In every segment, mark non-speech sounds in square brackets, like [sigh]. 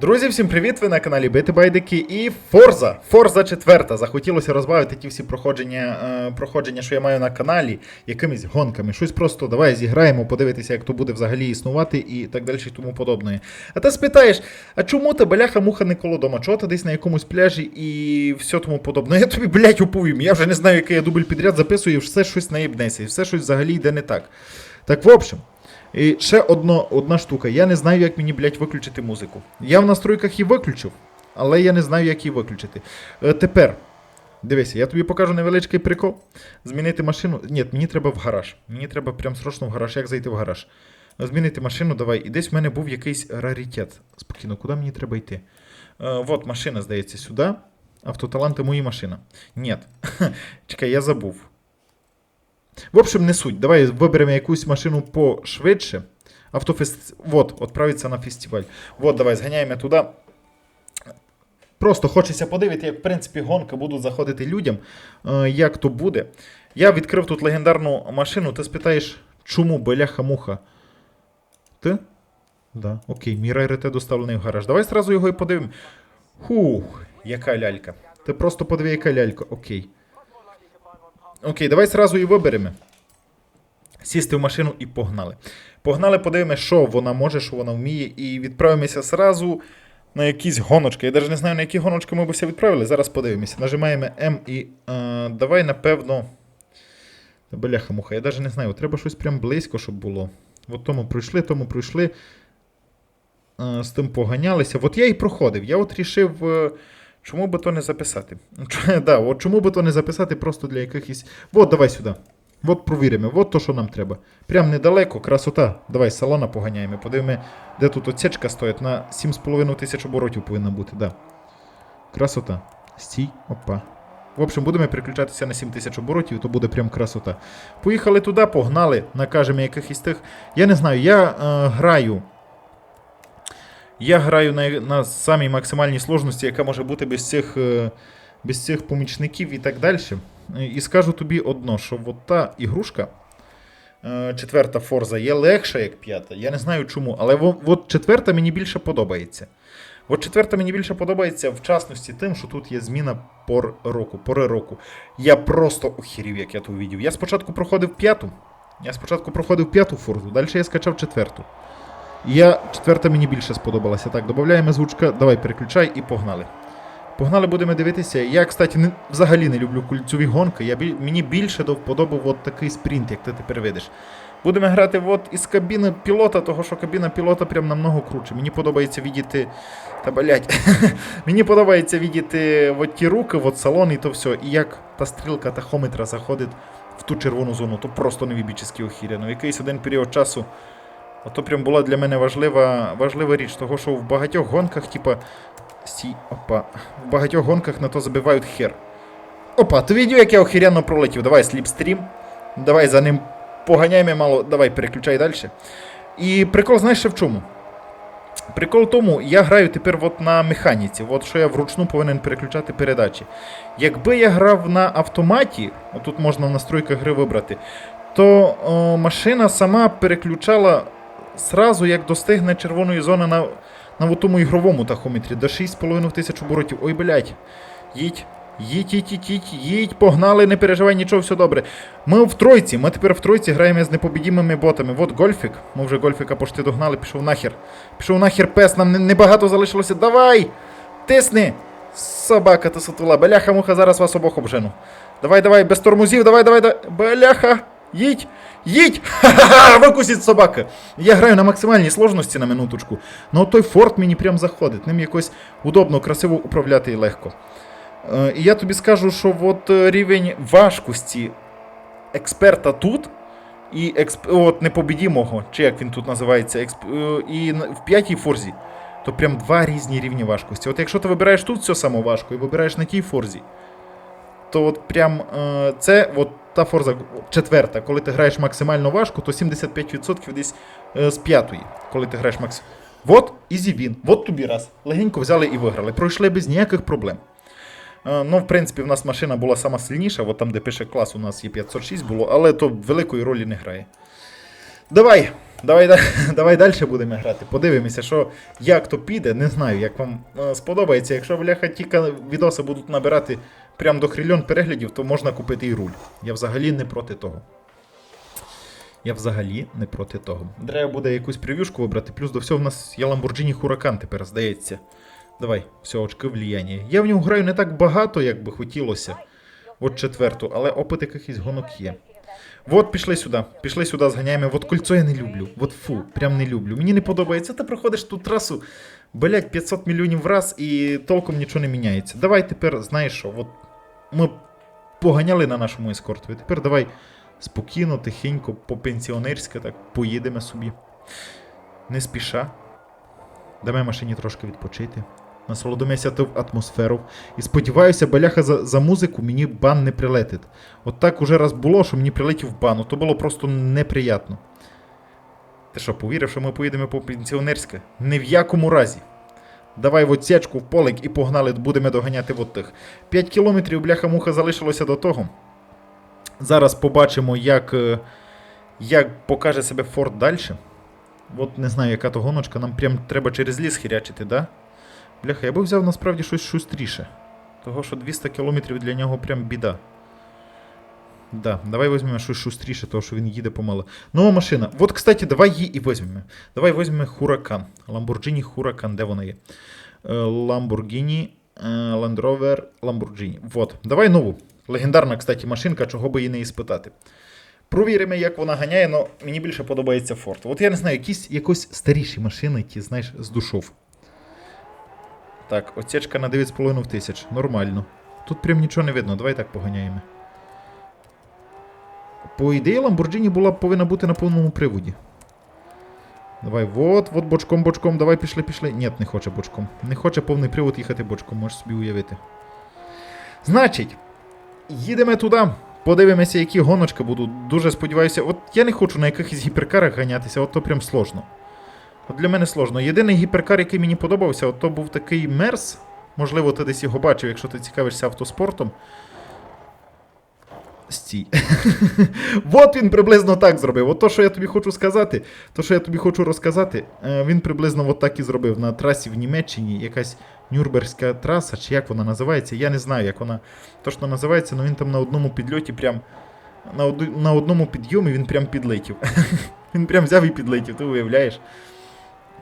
Друзі, всім привіт! Ви на каналі Бити Байдики і Форза. Форза четверта. Захотілося розбавити ті всі проходження, е, проходження, що я маю на каналі, якимись гонками. Щось просто давай зіграємо, подивитися, як то буде взагалі існувати і так далі і тому подобне. А ти спитаєш, а чому ти бляха муха не коло дома? Чого ти десь на якомусь пляжі і все тому подобне? Я тобі, блядь, оповім. Я вже не знаю, який я дубль підряд записую, і все щось наїбнеться, і все щось взагалі йде не так. Так, в общем. І ще одно, одна штука. Я не знаю, як мені, блядь, виключити музику. Я в настройках її виключив, але я не знаю, як її виключити. Е, тепер, дивися, я тобі покажу невеличкий прикол. Змінити машину. Ні, мені треба в гараж. Мені треба прям срочно в гараж. Як зайти в гараж? Е, Змінити машину, давай. І десь в мене був якийсь раритет. Спокійно, куди мені треба йти? Е, от машина, здається, сюди. Автоталанти мої машина. Ні. [laughs] Чекай, я забув. В общем, не суть. Давай виберемо якусь машину пошвидше. Автофест... Вот, відправиться на фестиваль. Вот, давай, зганяємо туди. Просто хочеться подивити, як в принципі гонки будуть заходити людям, е, як то буде. Я відкрив тут легендарну машину. Ти спитаєш, чому беляха-муха? Ти? Да, окей, мій раритет доставлений в гараж. Давай зразу його і подивимо. Хух, яка лялька. Ти просто подиви, яка лялька. Окей. Окей, давай зразу і виберемо. Сісти в машину і погнали. Погнали, подивимося, що вона може, що вона вміє, і відправимося зразу на якісь гоночки. Я навіть не знаю, на які гоночки ми б все відправили. Зараз подивимося. Нажимаємо М і е, давай, напевно. Бляха муха, я навіть не знаю, треба щось прям близько, щоб було. От тому пройшли, тому пройшли. Е, з тим поганялися. От я і проходив. Я от рішив. Чому би то не записати? [laughs] Да, от чому би то не записати просто для якихось. От, давай сюди. От провіримо, от то, що нам треба. Прям недалеко, красота. Давай салона поганяємо. Подивимо, де тут отсечка стоїть. На 7,5 тисяч оборотів повинна бути, да. Красота. Стій, опа. В общем, будемо переключатися на 7 тисяч оборотів, то буде прям красота. Поїхали туди, погнали, накажемо якихось тих. Я не знаю, я е, граю. Я граю на, на самій максимальній сложності, яка може бути без цих, е, без цих помічників і так далі. І скажу тобі одно, що от та ігрушка, е, четверта Форза, є легша, як п'ята. Я не знаю чому, але от четверта мені більше подобається. От четверта мені більше подобається в частності тим, що тут є зміна пор року, пори року. Я просто охерів, як я то увидів. Я спочатку проходив п'яту. Я спочатку проходив п'яту форзу, далі я скачав четверту. Я четверта мені більше сподобалася. Так, додаємо звучка, давай переключай і погнали. Погнали, будемо дивитися. Я, кстати, не, взагалі не люблю кульцеві гонки. Я, мені більше до от такий спринт, як ти тепер видиш. Будемо грати от із кабіни пілота, того що кабіна пілота прям намного круче. Мені подобається відіти. Та блять. [laughs] Мені подобається відіти от ті руки, от салон і то все. І як та стрілка тахометра заходить в ту червону зону, то просто невібічно охіряно. В якийсь один період часу. Ото прям була для мене важлива, важлива річ, того що в багатьох гонках, типа. Стій, опа. В багатьох гонках на то забивають хер. Опа, ти відео, як я охеренно пролетів. Давай сліпстрім. Давай за ним поганяємо мало. Давай, переключай далі. І прикол, знаєш, ще в чому? Прикол в тому, я граю тепер от на механіці, от що я вручну повинен переключати передачі. Якби я грав на автоматі, отут можна в настройках гри вибрати, то о, машина сама переключала сразу, як достигне червоної зони на, на тому ігровому тахометрі, до 6,5 тисяч оборотів. Ой, блядь, їдь. Їдь, їдь, їдь, їдь, їдь, погнали, не переживай, нічого, все добре. Ми в тройці, ми тепер в тройці граємо з непобідімими ботами. От гольфік. Ми вже гольфіка пошти догнали, пішов нахер. Пішов нахер пес, нам не- небагато залишилося. Давай! Тисни! Собака ти сутула. Бляха муха, зараз вас обох обжену. Давай, давай, без тормозів, давай, давай, давай. Бляха! Їдь! Їдь! Ха-ха-ха! [laughs] Викусіть собака! Я граю на максимальній сложності на минуточку. Ну той форт мені прям заходить. Ним якось удобно, красиво управляти і легко. Е, І я тобі скажу, що от е, рівень важкості експерта тут і експ... от непобідімого, чи як він тут називається, експ... е, і в п'ятій форзі, то прям два різні рівні важкості. От якщо ти вибираєш тут все саме важко і вибираєш на тій форзі, то от прям це от та форза четверта, коли ти граєш максимально важко, то 75% десь е, з п'ятої, коли ти граєш максимально. От ізі він, от тобі раз. Легенько взяли і виграли. Пройшли без ніяких проблем. Е, Ну, в принципі, в нас машина була сама сильніша, от там, де пише клас, у нас є 506 було, але то великої ролі не грає. Давай, давай, [laughs] давай далі будемо грати. Подивимося, що як то піде. Не знаю, як вам е, сподобається. Якщо бляха тільки відоси будуть набирати прям до хрильон переглядів, то можна купити і руль. Я взагалі не проти того. Я взагалі не проти того. Треба буде якусь прев'юшку вибрати. Плюс до всього в нас є Lamborghini Huracan тепер, здається. Давай, все, очки влияння. Я в нього граю не так багато, як би хотілося. От четверту, але опит якихось гонок є. От пішли сюди, пішли сюди, зганяємо. От кольцо я не люблю. От фу, прям не люблю. Мені не подобається. Ти проходиш ту трасу, блять, 500 мільйонів раз і толком нічого не міняється. Давай тепер, знаєш що, от ми поганяли на нашому ескортові. Тепер давай спокійно, тихенько, по-пенсіонерськи так поїдемо собі. Не спіша. Дамо машині трошки відпочити. Насолодимося атмосферу. І сподіваюся, баляха за, за музику мені бан не прилетить. От так уже раз було, що мені прилетів бан. То було просто неприятно. Ти що, повірив, що ми поїдемо по пенсіонерське? Ні в якому разі. Давай в отсечку, в полик і погнали, будемо доганяти от тих. 5 кілометрів бляха-муха залишилося до того. Зараз побачимо, як, е, як покаже себе Форд далі. От не знаю, яка то гоночка, нам прям треба через ліс хірячити, да? Бляха, я би взяв насправді щось шустріше. Того, що 200 кілометрів для нього прям біда. Да, давай візьмемо щось шустріше, того що він їде помало. Нова машина. От, кстати, давай її і візьмемо. Давай візьмемо Huracan. Lamborghini Huracan, де вона є? Е, Lamborghini, е, Land Rover, Lamborghini. Вот. Давай нову. Легендарна, кстати, машинка, чого би її не іспитати. Провіримо, як вона ганяє, але мені більше подобається Ford. От я не знаю, якісь якось старіші машини, ті, знаєш, з душов. Так, отсечка на 9,5 тисяч. Нормально. Тут прям нічого не видно, давай так поганяємо. По ідеї, Lamborghini була повинна бути на повному приводі. Давай, вот, вот бочком, бочком, давай пішли, пішли. Ні, не хоче бочком. Не хоче повний привод їхати бочком, можеш собі уявити. Значить, їдемо туди. Подивимося, які гоночки будуть. Дуже сподіваюся. От я не хочу на якихось гіперкарах ганятися, от то прям сложно. От для мене сложно. Єдиний гіперкар, який мені подобався, от то був такий Мерс. Можливо, ти десь його бачив, якщо ти цікавишся автоспортом. Стій. [laughs] От він приблизно так зробив. От то, що я тобі хочу сказати, то, що я тобі хочу розказати, е, він приблизно от так і зробив на трасі в Німеччині, якась Нюрнберзька траса, чи як вона називається, я не знаю, як вона точно називається, але він там на одному підльоті прям. На, од... на одному підйомі він прям підлетів. [laughs] він прям взяв і підлетів, ти уявляєш?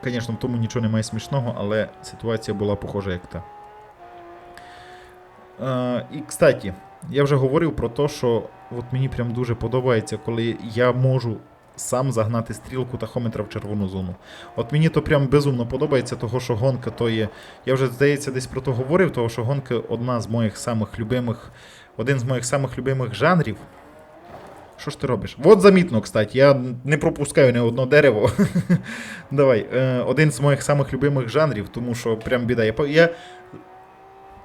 Звісно, в тому нічого немає смішного, але ситуація була похожа як та. Е, і, кстати, я вже говорив про те, що от мені прям дуже подобається, коли я можу сам загнати стрілку тахометра в червону зону. От мені то прям безумно подобається, того що гонка то є. Я вже, здається, десь про то говорив, того що гонка одна з моїх самих любимих, один з моїх самих любимих жанрів. Що ж ти робиш? От замітно, кстати, я не пропускаю ні одно дерево. [laughs] Давай, е, один з моїх самих любимих жанрів, тому що прям біда. Я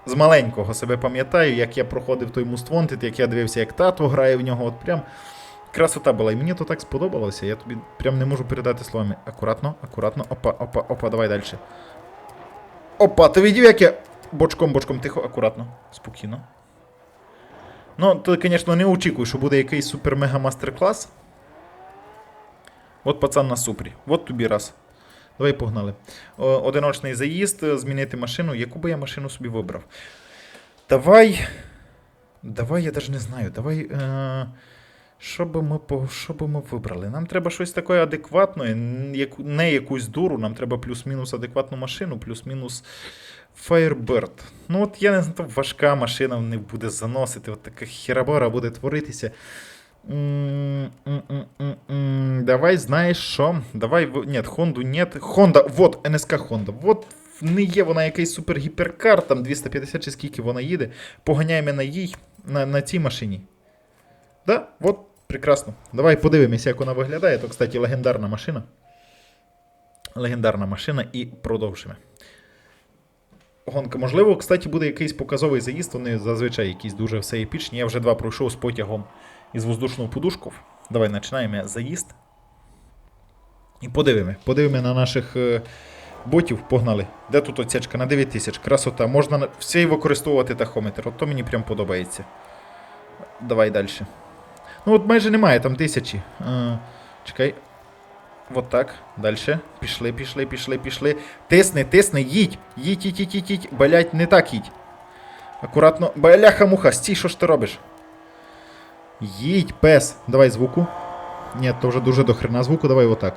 з маленького себе пам'ятаю, як я проходив той Most Wanted, як я дивився, як тато грає в нього. От прям красота була. І мені то так сподобалося. Я тобі прям не можу передати словами. Акуратно, акуратно. Опа, опа, опа, давай далі. Опа, ти видів, як я. Бочком, бочком, тихо, акуратно, спокійно. Ну, ти, звісно, не очікуй, що буде якийсь супер-мега мастер-клас. От пацан на супрі. От тобі раз. Давай погнали. Одиночний заїзд, е, змінити машину. Яку би я машину собі вибрав? Давай. Давай, я навіть не знаю. Давай. Е... Що би ми що би ми вибрали? Нам треба щось таке адекватне, не якусь дуру, нам треба плюс-мінус адекватну машину, плюс-мінус Firebird. Ну от я не знаю, важка машина не буде заносити, от така херабара буде творитися. Давай, знаєш що? Давай, ні, Хонду нет. Honda, вот, НСК Honda. Вот не є вона якийсь супергіперкар, там 250 чи скільки вона їде. Поганяємо на їй, на, на цій машині. Да, от, прекрасно. Давай подивимося, як вона виглядає. То, кстати, легендарна машина. Легендарна машина і продовжимо. Гонка. Можливо, кстати, буде якийсь показовий заїзд, вони зазвичай якісь дуже все епічні. Я вже два пройшов з потягом із воздушного подушку. Давай починаємо заїзд. І подивимо. Подивимо на наших е, ботів. Погнали. Де тут оцячка? На 9 тисяч. Красота. Можна на- все використовувати тахометр. От то мені прям подобається. Давай далі. Ну от майже немає там тисячі. Е, чекай. Вот так. Дальше. Пішли, пішли, пішли, пішли. Тисни, тисни, їдь. Їдь, їдь, їдь, їдь, їдь. Блять, не так їдь. Акуратно. Бляха муха, стій, що ж ти робиш? Їдь, пес. Давай звуку. Ні, то вже дуже дохрена звуку, давай отак.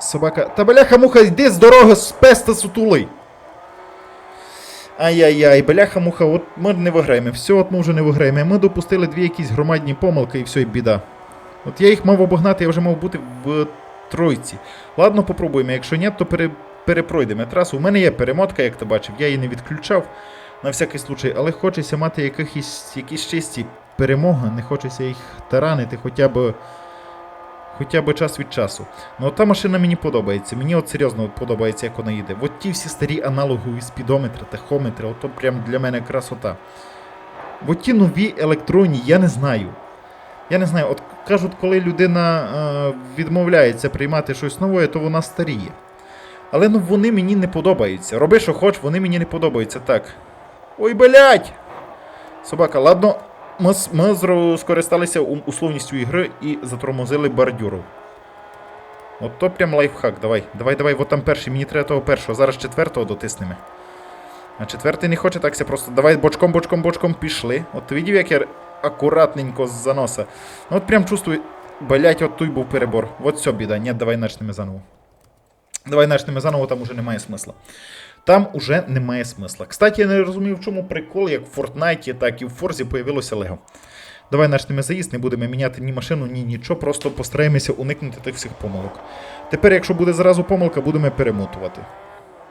Собака. Та бляха муха, йди з дороги, пес та сутулий. Ай-яй-яй, бляха муха, от ми не виграємо. Все, от ми вже не виграємо. Ми допустили дві якісь громадні помилки і все, і біда. От я їх мав обогнати, я вже мав бути в тройці. Ладно, попробуємо. Якщо ні, то пере, перепройдемо трасу. У мене є перемотка, як ти бачив, я її не відключав на всякий случай, але хочеться мати якісь, якісь чисті перемоги, не хочеться їх таранити хоча б. Хоча б час від часу. Ну та машина мені подобається. Мені от серйозно подобається, як вона їде. От ті всі старі аналогові спідометри, тахометри, ото прям для мене красота. От ті нові електронні, я не знаю. Я не знаю, от кажуть, коли людина е, відмовляється приймати щось нове, то вона старіє. Але ну вони мені не подобаються. Роби, що хоч, вони мені не подобаються. Так. Ой, блядь! Собака, ладно, ми, ми скористалися условністю ігри і затормозили бордюру. От то прям лайфхак, давай. Давай, давай, от там перший, мені треба того першого, зараз четвертого дотиснемо. А четвертий не хоче такся просто. Давай бочком, бочком, бочком пішли. От ти видів, як я акуратненько з заноса. Ну, От прям чувствую. Блять, от той був перебор. От все, біда. Ні, давай начнемо заново. Давай начнемо заново, там уже немає смисла. Там уже немає смисла. Кстати, я не розумію, в чому прикол, як в Фортнайті, так і в Форзі появилося Лего. Давай начнемо заїзд, не будемо міняти ні машину, ні нічого, просто постараємося уникнути тих всіх помилок. Тепер, якщо буде зразу помилка, будемо перемотувати.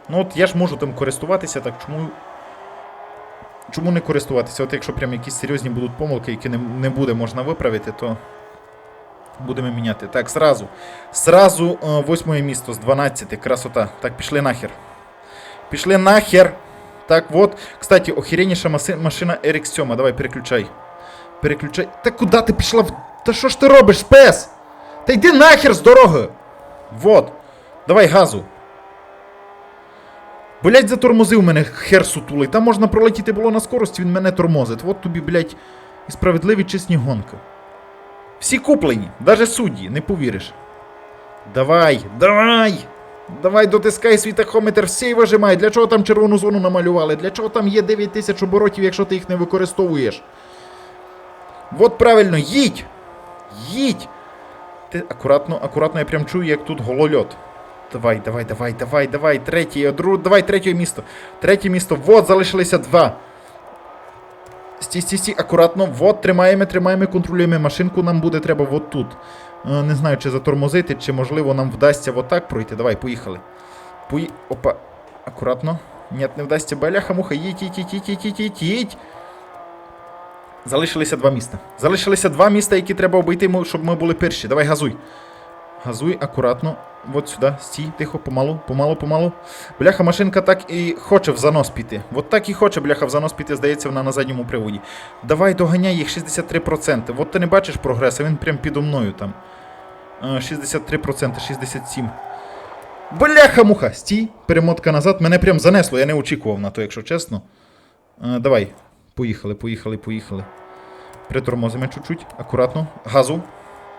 Ну от я ж можу тим користуватися, так чому. Чому не користуватися? От якщо прям якісь серйозні будуть помилки, які не, не буде можна виправити, то будемо міняти. Так, зразу. Зразу е, восьме місто з 12. Красота. Так, пішли нахер. Пішли нахер. Так, вот. Кстати, охеренніша машина RX7. Давай, переключай. Переключай. Та куди ти пішла? Та що ж ти робиш, пес? Та йди нахер з дороги. Вот. Давай газу. Блять, затормозив мене хер сутулий. Там можна пролетіти було на скорості, він мене тормозить. От тобі, блять, і справедливі чесні гонки. Всі куплені, навіть судді, не повіриш. Давай, давай! Давай дотискай свій тахометр, всі вижимай. Для чого там червону зону намалювали? Для чого там є 9 тисяч оборотів, якщо ти їх не використовуєш? От правильно, їдь! Їдь! Ти акуратно, акуратно, я прям чую, як тут голольот. Давай, давай, давай, давай, давай, третє, дру... давай, третє місто. Третє місто, вот, залишилися два. Стій, стій, стій, акуратно, вот, тримаємо, тримаємо, контролюємо машинку, нам буде треба вот тут. Не знаю, чи затормозити, чи можливо нам вдасться отак пройти. Давай, поїхали. Пої... Опа. Акуратно. Ні, не вдасться беляха, муха. Їдь, їдь, їдь, їдь, їдь, їдь, їдь. Залишилися два міста. Залишилися два міста, які треба обійти, щоб ми були перші. Давай, газуй. Газуй, акуратно. От сюди. Стій, тихо, помалу, помалу, помалу. Бляха, машинка так і хоче в занос піти. От так і хоче, бляха, в занос піти, здається, вона на задньому приводі. Давай, доганяй їх 63%. От ти не бачиш прогресу, він прям підо мною там. Е, 63%, 67%. Бляха муха! Стій, перемотка назад. Мене прям занесло, я не очікував на то, якщо чесно. Е, давай. Поїхали, поїхали, поїхали. Притормозимо чуть-чуть, акуратно. Газу.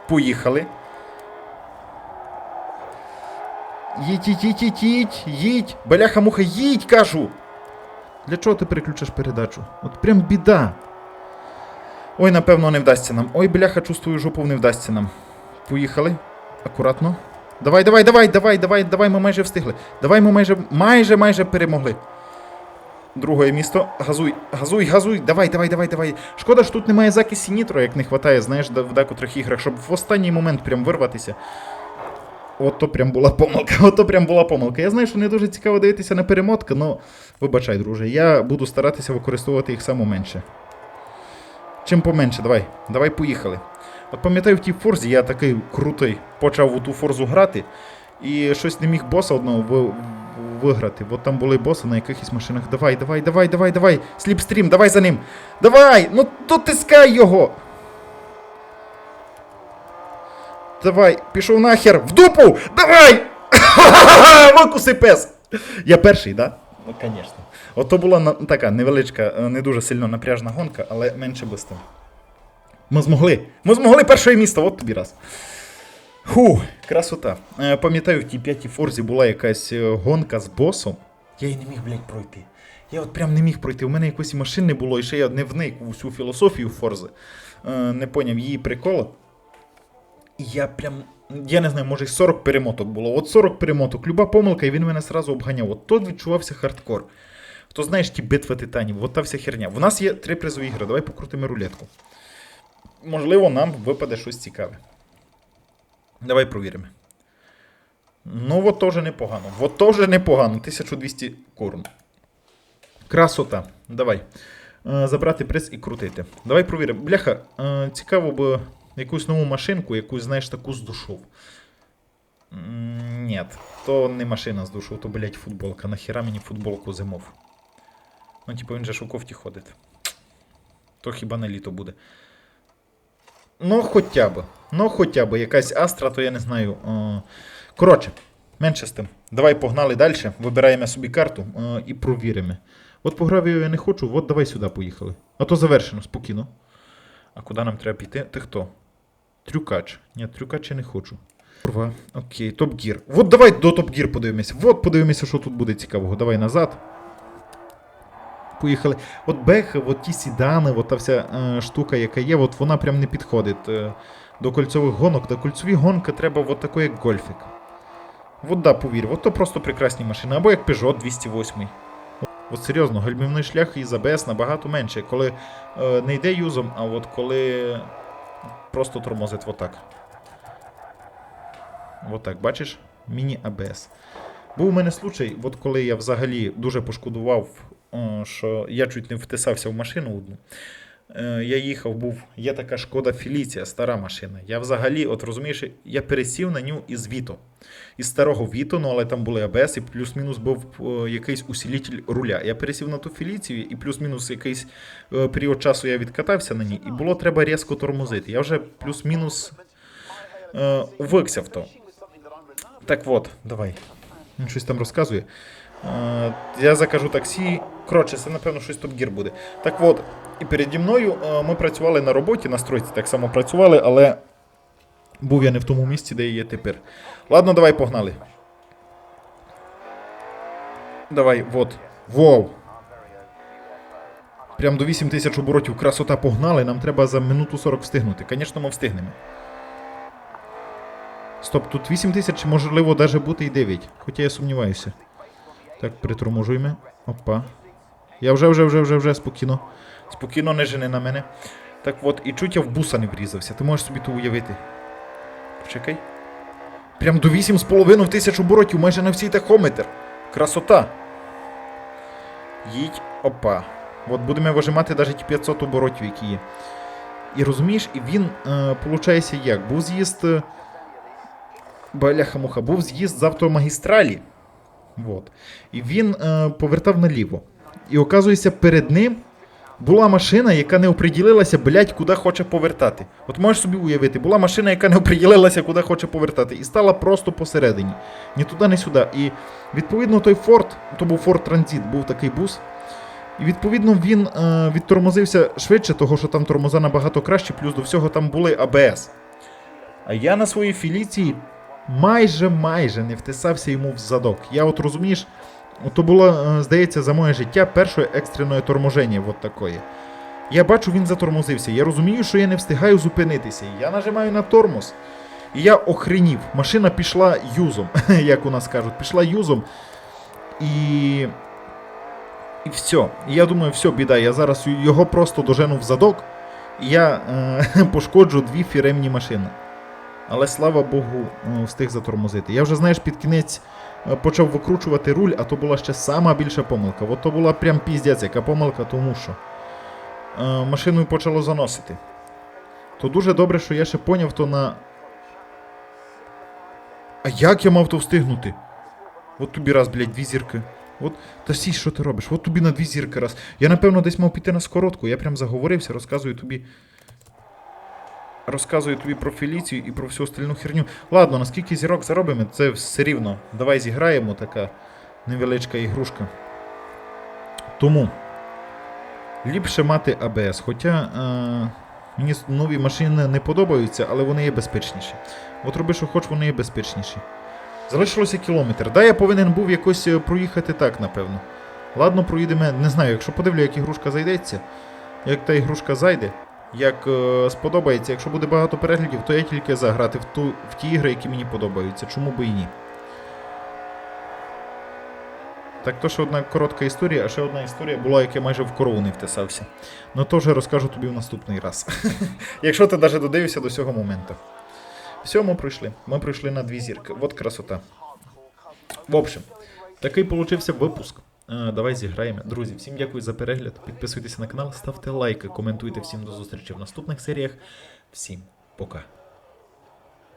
Поїхали. Їдь, їдь, їдь, їдь, їдь, їдь. Бляха муха, їдь, кажу. Для чого ти переключиш передачу? От прям біда. Ой, напевно, не вдасться нам. Ой, бляха, чувствую, жопу не вдасться нам. Поїхали. Акуратно. Давай, давай, давай, давай, давай, давай, ми майже встигли. Давай, ми майже, майже, майже перемогли. Друге місто. Газуй, газуй, газуй. Давай, давай, давай, давай. Шкода, що тут немає закисі нітро, як не вистачає, знаєш, в декотрих іграх, щоб в останній момент прям вирватися. Ото прям була помилка, [laughs] ото прям була помилка. Я знаю, що не дуже цікаво дивитися на перемотки, але вибачай, друже, я буду старатися використовувати їх самоменше. Чим поменше, давай. Давай поїхали. Пам'ятаю, в тій форзі я такий крутий почав у ту форзу грати, і щось не міг боса одного ви- виграти. От там були боси на якихось машинах. Давай, давай, давай, давай, давай. Сліпстрім, давай за ним. Давай! Ну дотискай його! Давай, пішов нахер, в дупу! Давай! [laughs] Викуси пес! Я перший, да? Ну, звісно. Ото була така невеличка, не дуже сильно напряжна гонка, але менше би з тим. Ми змогли. Ми змогли перше місто, от тобі раз. Фу, красота. Е, Пам'ятаю, в тій п'ятій форзі була якась е, гонка з босом. Я її не міг, блядь, пройти. Я от прям не міг пройти. У мене якоїсь машини не було, і ще я не вник у всю філософію Форзи. Е, Не поняв її прикола. І я прям. Я не знаю, може 40 перемоток було. От 40 перемоток, люба помилка, і він мене сразу обганяв. От тут відчувався хардкор. Хто знаєш ті битви титанів, от та вся херня. В нас є три призові ігри, давай покрутимо рулетку. Можливо, нам випаде щось цікаве. Давай провіримо. Ну, от теж непогано. От теж непогано. 1200 корон. Красота. Давай. Е, забрати приз і крутити. Давай провіримо. Бляха, е, цікаво б якусь нову машинку, якусь, знаєш, таку з душу. Ні, то не машина з душу, то, блядь, футболка. Нахіра мені футболку зимов. Ну, типу, він же ж у кофті ходить. То хіба не літо буде. Ну, хоча б. Ну, хоча б якась астра, то я не знаю. Е, Коротше, менше з тим. Давай погнали далі. Вибираємо собі карту е, і провіримо. От по гравію я не хочу, от давай сюди поїхали. А то завершено, спокійно. А куди нам треба піти? Ти хто? Трюкач. Ні, трюкач я не хочу. Окей, топ-гір. От давай до топ-гір подивимося. От подивимося, що тут буде цікавого. Давай назад. Поїхали. От бехи, от ті сідани, от та вся е, штука, яка є, от вона прям не підходить е, до кольцових гонок. До кольцові гонки треба от такий, як гольфік. От да, повір, от то просто прекрасні машини. Або як Peugeot 208. От, серйозно, гальмівний шлях із ABS набагато менше, коли е, не йде юзом, а от коли просто тормозить отак. Отак, бачиш? Міні-АБС. Був у мене случай, от коли я взагалі дуже пошкодував, що я чуть не втисався в машину одну. Е, Я їхав, був, є така шкода Феліція, стара машина. Я взагалі, от розумієш, я пересів на ню із Віто. Із старого Віто, ну але там були АБС, і плюс-мінус був е, якийсь усилитель руля. Я пересів на ту Феліцію, і плюс-мінус якийсь е, період часу я відкатався на ній, і було треба різко тормозити. Я вже плюс-мінус е, в то. Так от, давай. Він щось там розказує. Е, я закажу таксі. Коротше, це, напевно, щось топ-гір буде. Так от, і переді мною е, ми працювали на роботі, на стройці так само працювали, але був я не в тому місці, де є тепер. Ладно, давай погнали. Давай, вот. Воу. Прям до 8 тисяч оборотів красота погнали. Нам треба за минуту 40 встигнути. Звісно, ми встигнемо. Стоп, тут 8 тисяч, можливо, даже бути і 9. Хоча я сумніваюся. Так, приторможуємо. Опа. Я вже, вже, вже, вже, вже, спокійно. Спокійно не жени на мене. Так от, і чуть я в буса не врізався. Ти можеш собі то уявити. Почекай. Прям до 8,5 тисяч оборотів, майже на всій тахометр. Красота. Їдь. Опа. От будемо вижимати навіть ті 500 оборотів, які є. І розумієш, і він, е, як? Був з'їзд. е, Баляха-муха, був з'їзд з автомагістралі. Вот. І він е, повертав наліво. І оказується, перед ним була машина, яка не оприділилася, блядь, куди хоче повертати. От можеш собі уявити, була машина, яка не оприділилася, куди хоче повертати, і стала просто посередині. Ні туди, ні сюди. І відповідно той Форд, то був Ford Transit, був такий бус. І відповідно він е, відтормозився швидше, того що там тормоза набагато краще, плюс до всього там були АБС. А я на своїй філіції майже майже не втисався йому в задок. Я от розумієш, то було, е, здається, за моє життя перше екстрене торможення от такої. Я бачу, він затормозився. Я розумію, що я не встигаю зупинитися. Я нажимаю на тормоз. І я охренів. Машина пішла юзом, [laughs] як у нас кажуть, пішла юзом. І. І все. І я думаю, все, біда. Я зараз його просто дожену в задок. І я е, [laughs] пошкоджу дві фіремні машини. Але слава Богу, е, встиг затормозити. Я вже, знаєш, під кінець е, почав викручувати руль, а то була ще сама більша помилка. От то була прям піздець, яка помилка, тому що е, машиною почало заносити. То дуже добре, що я ще поняв то на. А як я мав то встигнути? От тобі раз, блядь, дві зірки. От, та сі, що ти робиш? От тобі на дві зірки раз. Я напевно десь мав піти на скоротку. Я прям заговорився, розказую тобі. Розказую тобі про Феліцію і про всю остальну херню. Ладно, наскільки зірок заробимо, це все рівно. Давай зіграємо така невеличка ігрушка. Тому ліпше мати АБС. Хоча. Е... Мені нові машини не подобаються, але вони є безпечніші. От роби, що хоч, вони є безпечніші. Залишилося кілометр. Да, я повинен був якось е, проїхати так, напевно. Ладно, проїдемо, не знаю, якщо подивлю, як ігрушка зайдеться, як та ігрушка зайде, як е, сподобається, якщо буде багато переглядів, то я тільки за грати в, ту, в ті ігри, які мені подобаються. Чому би і ні? Так то ще одна коротка історія, а ще одна історія була, як я майже в корову не втисався. Ну то вже розкажу тобі в наступний раз. [laughs] Якщо ти навіть додивився до цього моменту. Все, ми пройшли. Ми пройшли на дві зірки. От красота. В общем, такий получився випуск. Давай зіграємо. Друзі, всім дякую за перегляд. Підписуйтесь на канал, ставте лайки, коментуйте. Всім до зустрічі в наступних серіях. Всім пока.